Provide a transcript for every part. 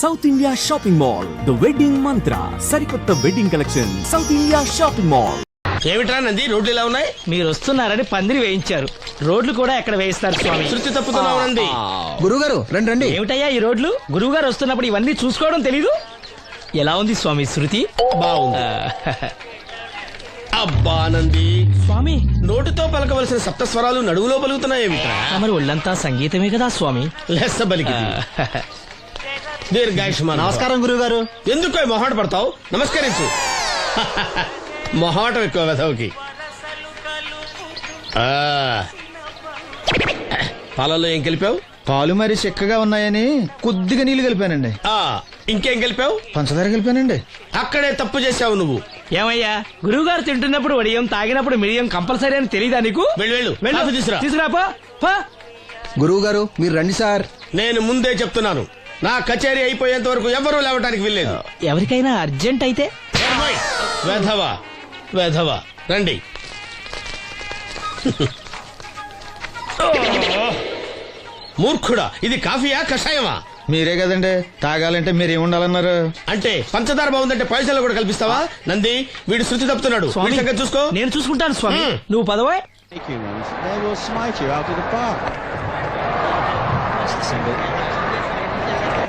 South India shopping mall the wedding Mantra సరికొత్త wedding collection South India shopping mall ఏమిట్రా నంది? రోడ్లు ఇలా ఉన్నాయి? మీరు వస్తున్నారని పందిరి వేయించారు. రోడ్లు కూడా ఎక్కడ వేయిస్తారు స్వామి? శృతి తప్పుతున్నావు నంది. గురుగారు రండి రండి. ఏమిటయ్యా ఈ రోడ్లు? గురువు గారు వస్తున్నప్పుడు ఇవన్నీ చూసుకోవడం తెలీదు? ఎలా ఉంది స్వామి శృతి? బాగుంది. అబ్బా నంది. స్వామి. నోటితో పలకవలసిన సప్త స్వరాలు నడువులో పలుకుతున్నాయి ఏమిట్రా మరి ఒళ్ళంతా సంగీతమే కదా స్వామి? లెస్స బలికి దీర్ఘాయుష్మాన్ నమస్కారం గురుగారు ఎందుకు మొహాట పడతావు? నమస్కరించు. మొహాటం ఎక్కువ వెధవుకి. ఆ. పాలల్లో ఏం కలిపావు? పాలు మరి చిక్కగా ఉన్నాయని కొద్దిగా నీళ్ళు కలిపానండి. ఆ ఇంకేం కలిపావు? పంచదార కలిపానండి. అక్కడే తప్పు చేశావు నువ్వు. ఏమయ్యా? గురువు గారు తింటున్నప్పుడు వడియం తాగినప్పుడు మిడియం కంపల్సరీ అని తెలియదా నీకు? వెళ్ళు వెళ్ళు. తీసుకురాపో. గురువు గారు మీరు రండి సార్. నేను ముందే చెప్తున్నాను. నా కచేరీ అయిపోయేంత వరకు ఎవరూ లేవటానికి వెళ్ళలేదు ఎవరికైనా అర్జెంట్ అయితే? వెధవా వెధవా రండి. మూర్ఖుడా ఇది కాఫీయా కషాయమా? మీరే కదండి తాగాలంటే మీరు ఏముండాలన్నారు అంటే పంచదార బాగుందంటే పైసలు కూడా కల్పిస్తావా? నంది వీడు శృతి తప్పుతున్నాడు. వీడి సంగతి చూసుకో. నేను చూసుకుంటాను స్వామి. నువ్వు పదవా? They will smite you out of the park. That's the single.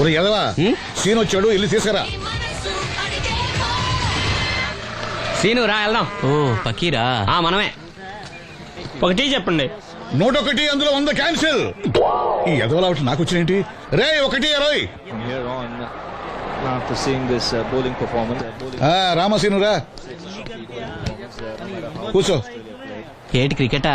ఒరే ఎదవా సీన్ వచ్చాడు ఇల్లు తీసుకురా. సీను రా వెళ్దాం. ఓ పకీరా. ఆ మనమే. ఒకటి చెప్పండి. నూట ఒకటి అందులో వంద క్యాన్సిల్. ఈ ఎదవలా ఒకటి నాకు వచ్చినేంటి రే ఒకటి ఇరవై From here on, after seeing this bowling performance, bowling ఆ, రామసీను రా. కూర్చో. ఏటి క్రికెటా.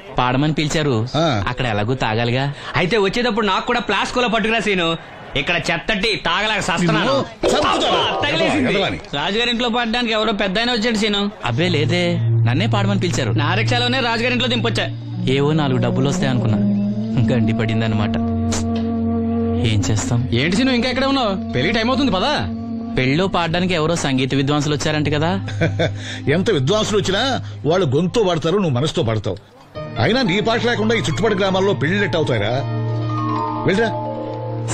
పాడమని పిలిచారు. ఆ. అక్కడ ఎలాగూ తాగాలిగా. అయితే వచ్చేటప్పుడు నాకు కూడా ప్లాస్కోలో పట్టుకురా సీను. ఇక్కడ చెత్తటి తాగలేక సస్తున్నాను. నిన్ను చంపుతాను. అబ్బా, తగిలేసింది. ఎదవా, ఎదవాని. రాజుగారింట్లో పడడానికి ఎవరో పెద్ద ఆయన వచ్చాడు సీను. అబ్బే లేదే. నన్నే పాడమని పిలిచారు. నా రిక్షాలోనే రాజుగారింట్లో దింపొచ్చా. ఏవో నాలుగు డబ్బులు వస్తాయి అనుకున్నా. గండి పడిందనమాట ఏం చేస్తాం? ఏంటి సీను ఇంకా ఎక్కడ ఉన్నావు? పెళ్ళి టైం అవుతుంది పదా. పెళ్ళిలో పాడడానికి ఎవరో సంగీత విద్వాంసులు వచ్చారంట కదా. ఎంత విద్వాంసులు వచ్చినా వాళ్ళు గొంతు పడతారు నువ్వు మనసుతో పడతావు. అయినా నీ పాట లేకుండా ఈ చుట్టుపక్కల గ్రామాల్లో పెళ్ళిళ్ళెట్ అవుతాయిరా. వెళ్ళరా.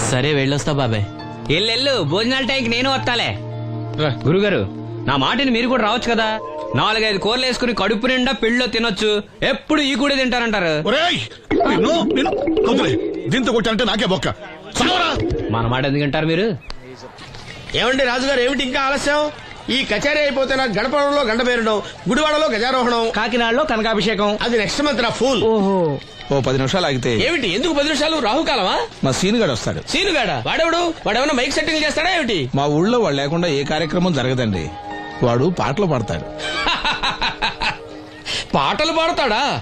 సరే వెళ్ళొస్తా బాబాయ్ ఎల్లెల్లు భోజనాల టైంకి నేను వస్తాలే. గురుగారు నా మాటని మీరు కూడా రావచ్చు కదా? నాలుగైదు కూరలు వేసుకుని కడుపు నిండా పెళ్ళిలో తినొచ్చు. ఎప్పుడు ఈ కూడా తింటారంటారు? దీంతో కొట్టాలంటే నాకే బొక్క. మన మాట ఎందుకు తింటారు మీరు? ఏమండి రాజుగారు ఏమిటి ఇంకా ఆలస్యం? ఈ కచేరీ అయిపోతే నాకు గడపడంలో గండ పేరడం గుడివాడలో గజారోహణం. కాకినాడలో కనకాభిషేకం. అది నెక్స్ట్ మంత్ నా ఫూల్. ఓహో. ఓ పది నిమిషాలు ఆగితే. ఏమిటి? ఎందుకు పది నిమిషాలు? రాహుకాలమా? మా సీనుగాడు వస్తాడు. సీనుగాడ? వాడెవడు? వాడేమన్నా మైక్ సెట్టింగ్ చేస్తాడా ఏమిటి? మా ఊళ్ళో వాడు లేకుండా ఏ కార్యక్రమం జరగదండి. వాడు పాటలు పాడతాడు. పాటలు పాడతాడా?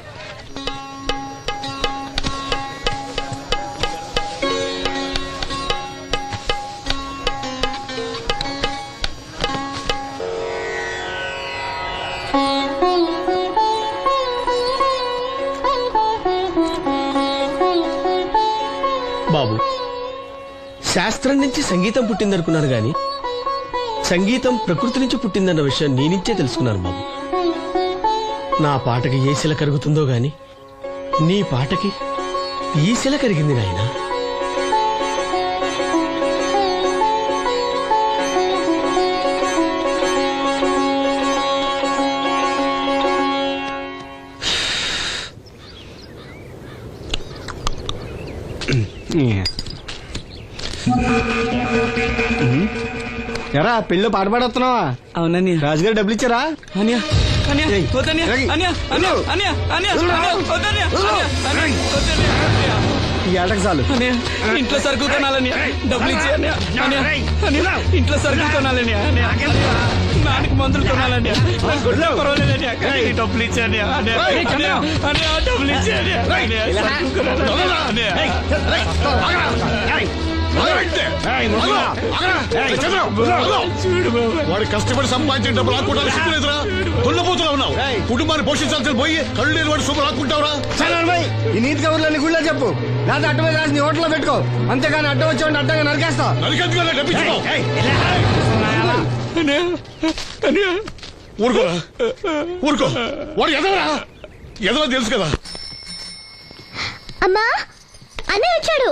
నుంచి సంగీతం పుట్టిందనుకున్నాను గాని సంగీతం ప్రకృతి నుంచి పుట్టిందన్న విషయం నేనించే తెలుసుకున్నాను బాబు. నా పాటకి ఏ శిల కరుగుతుందో గాని నీ పాటకి ఈ శిల కరిగింది నాయనా. ఎరా పెళ్ళి పాట పాడుతున్నావా అవునని రాజుగారు డబ్బులు ఇచ్చారా అన్యా అన్యా ఏయ్, వద్దన్యా ఏయ్. అన్యా అన్యా అన్యా అన్యా అన్యా వద్దన్యా అన్యా అన్యా వద్దన్యా అన్యా ఈ ఏటకు చాలు ఇంట్లో సరుకులు కొనాలని డబ్బులు ఇచ్చి ఇంట్లో సరుకులు కొనాలని నాన్నకి మందులు కొనాలని పర్వాలేదని డబ్బులు ఇచ్చి అన్నయ్య, అన్నయ్య, అన్నయ్య, అన్నయ్య, డబ్బులు ఇచ్చి వాడు కష్టపడి సంపాదించిన డబ్బులు ఆకుంటారు సిగ్గులేదురా దున్నపోతున్నా ఉన్నావు. కుటుంబాన్ని పోషించాల్సిన పోయి కళ్ళు లేని వాడు శుభ్రం ఆకుంటావురా. చదవై ఈ నీతి కబుర్లన్నీ గుళ్ళో చెప్పు. లేదా అడ్డ మీద రాసి నీ హోటల్లో పెట్టుకో. అంతేగాని అడ్డం వచ్చి అడ్డంగా నరికేస్తా. ఊరుకోరా ఊరుకో వాడు ఎదవరా? ఎదవ తెలుసు కదా. అమ్మా అన్నయ్య వచ్చాడు.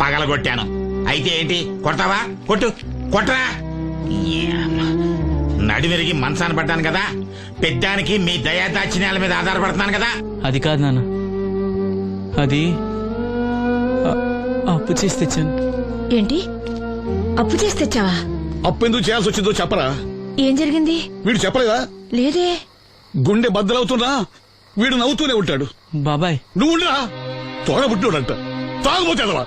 పగలగొట్టాను. అయితే ఏంటి? కొడతావా? కొట్టు. కొట్టరా. నడిమిరిగి మంచాన పడ్డాను కదా. పెద్దానికి మీ దయాదాచిన్యాల మీద ఆధారపడుతున్నాను కదా. అది కాదు నాన్న. అది అప్పు చేసి తెచ్చాను. ఏంటి? అప్పు చేసి తెచ్చావా? అప్పు ఎందుకు చేయాల్సి వచ్చిందో చెప్పరా? ఏం జరిగింది? వీడు చెప్పలేదా? లేదే. గుండె బద్దలవుతున్నా వీడు నవ్వుతూనే ఉంటాడు. బాబాయ్. నువ్వు ఉండరా తోడబుట్టినోడంట తాగుపోతేదవా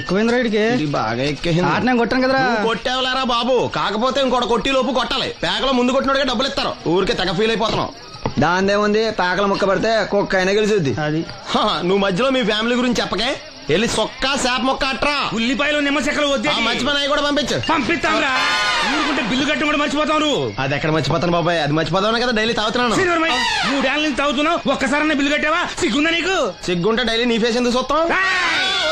ఎక్కువైంది రైడ్కి బాగా ఎక్కేసింది. ఆట నేను కొట్టాను కదరా. కొట్టేవలేరా బాబు? కాకపోతే ఇంకోటి కొట్టి లోపు కొట్టాలి. పేకలో ముందు కొట్టినోడిగా డబ్బులు ఇస్తారు. ఊరికే తెగ ఫీల్ అయిపోతున్నావు. దాందేముంది? పేకల ముక్క పడితే కుక్క అయినా గెలిచుద్ది. అది. నువ్వు మధ్యలో మీ ఫ్యామిలీ గురించి చెప్పకే. వెళ్ళి సొక్క శాప మొక్క అట్రా. ఉల్లిపాయలు నిమ్మచెక్కలు వద్దే. ఆ మంచి పని అవి కూడా పంపించు. పంపిస్తాంరా. ఊరుకుంటే బిల్లు కట్టి కూడా మర్చిపోతావు నువ్వు. అది ఎక్కడ మర్చిపోతాను బాబాయ్? అది మర్చిపోతావు కదా డైలీ తాగుతున్నాను. మూడేళ్ళ నుంచి తాగుతున్నావు. ఒక్కసారన్నా బిల్లు కట్టావా? సిగ్గుందా నీకు? సిగ్గుంటే డైలీ నీ ఫేస్ ఎందుకు చూస్తాం ఏయ్!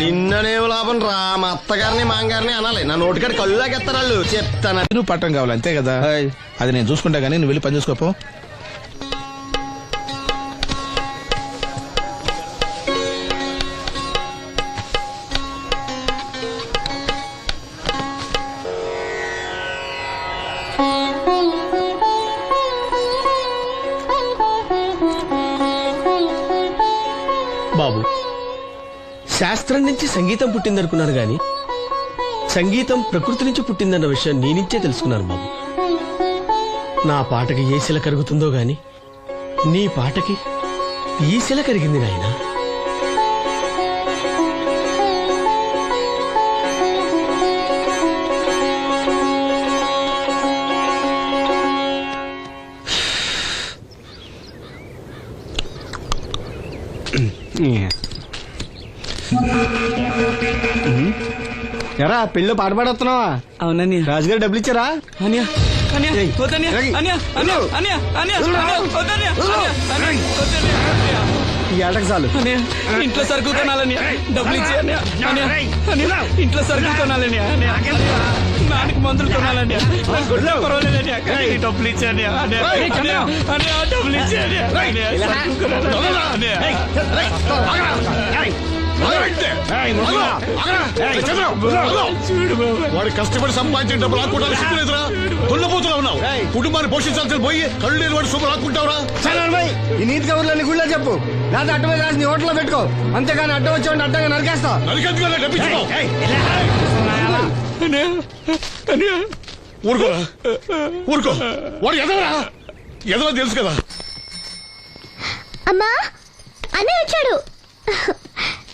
నిన్ననే లాభం రా. మా అత్తగారిని మాంగారిని అనాలి. నా నోటికాడ కళ్ళు లాగేస్తారు వాళ్ళు. చెప్తాను. సీను పట్టం కావాలి అంతే కదా? అది నేను చూసుకుంటా గానీ నువ్వు వెళ్ళి పని చూసుకోపో. శాస్త్రం నుంచి సంగీతం పుట్టిందనుకున్నాను గాని సంగీతం ప్రకృతి నుంచి పుట్టిందన్న విషయం నేనించే తెలుసుకున్నాను బాబు. నా పాటకి ఏ శిల కరుగుతుందో గాని నీ పాటకి ఈ శిల కరిగింది నాయనా. ఎరా పెళ్ళి పాట పాడుతున్నావా అవునని రాజుగారు డబ్బులు ఇచ్చారా? అన్యా ఏటకు చాలు. ఇంట్లో సరుకులు కొనాలని డబ్బులు ఇచ్చి ఇంట్లో సరుకులు కొనాలని నాన్నకి మందులు కొనాలని పర్వాలేదని డబ్బులు ఇచ్చి అన్నయ్య, అన్నయ్య, అన్నయ్య, అన్నయ్య, డబ్బులు ఇచ్చి వాడు కష్టపడి సంపాదించిన డబ్బు లాక్కుంటా సిగ్గులేదురా దున్నపోతున్నా ఉన్నావు. కుటుంబాన్ని పోషించాల్సిన పోయి కళ్ళు లేని వాడు శుభ్ర లాక్కుంటావురా ఈ నీతి కబుర్లన్నీ గుళ్ళో చెప్పు. లేదా అడ్డమే కాసి నీ హోటల్లో పెట్టుకో. అంతేగాని అడ్డం వచ్చి అడ్డంగా నరికేస్తా ఊరుకోరా ఊరుకో. వాడు ఎదవరా? ఎదవా తెలుసు కదా. అమ్మా అన్నయ్య వచ్చాడు.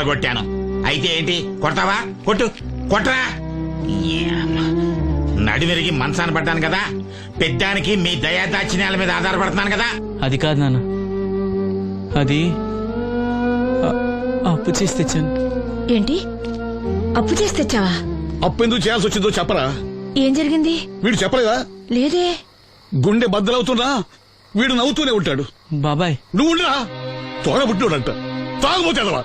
పగలగొట్టాను. అయితే ఏంటి? కొడతావా? కొట్టు. కొట్టరా. నడివిరిగి మంచాన పడ్డాను కదా. పెద్దానికి మీ దయాదాచిన్యాల మీద ఆధారపడుతున్నాను కదా. అది కాదు నాన్న. అది అప్పు చేసి తెచ్చాను. ఏంటి? అప్పు చేసి తెచ్చావా? అప్పెందుకు చేయాల్సి వచ్చిందో చెప్పరా? ఏం జరిగింది? వీడు చెప్పలేదా? లేదే. గుండె బద్దలవుతున్నా వీడు నవ్వుతూనే ఉంటాడు. బాబాయ్. నువ్వు ఉండరా? తోడబుట్టినోడంట తాగుపోతాడవా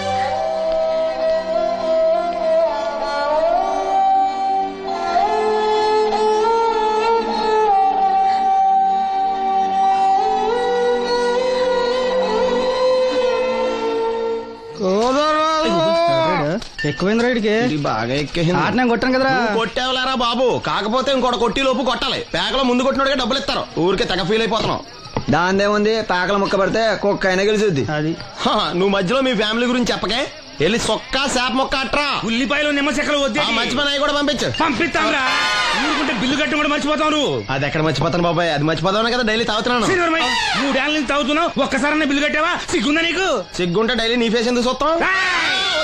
ఎక్కువైంది రైడ్కి బాగా ఎక్కేసింది. ఆటనే కొట్టాను కదరా. కొట్టేవలేరా బాబు? కాకపోతే ఇంకోటి కొట్టి లోపు కొట్టాలి. పేకలో ముందు కొట్టినోడిగా డబ్బులు ఇస్తారు. ఊరికే తెగ ఫీల్ అయిపోతున్నావు. దాందేముంది? పేకల ముక్క పడితే కుక్క అయినా గెలిచుద్ది. అది. నువ్వు మధ్యలో మీ ఫ్యామిలీ గురించి చెప్పకే. వెళ్ళి సొక్క శాప మొక్క అట్రా. ఉల్లిపాయలు నిమ్మ చెక్కలు వద్దే ఆ మంచి పని అవి కూడా పంపించు. పంపిస్తాంరా. ఊరుకుంటే బిల్లు కట్టి కూడా మర్చిపోతావు నువ్వు. అది ఎక్కడ మర్చిపోతాను బాబాయ్? అది మర్చిపోతాను కదా డైలీ తాగుతున్నాను. శ్రీధర్మయ్య, మూడేళ్ళ నుంచి తాగుతున్నావు. ఒక్కసారన్నా బిల్లు కట్టావా? సిగ్గుందా నీకు? సిగ్గుంటే డైలీ నీ ఫేస్ ఎందుకు చూస్తాం!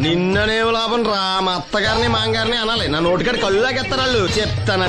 నిన్ననే లాభం రా. మా అత్తగారిని మాంగారిని అనాలి. నా నోటికాడు కళ్ళు లాగేస్తారు వాళ్ళు. చెప్తాను.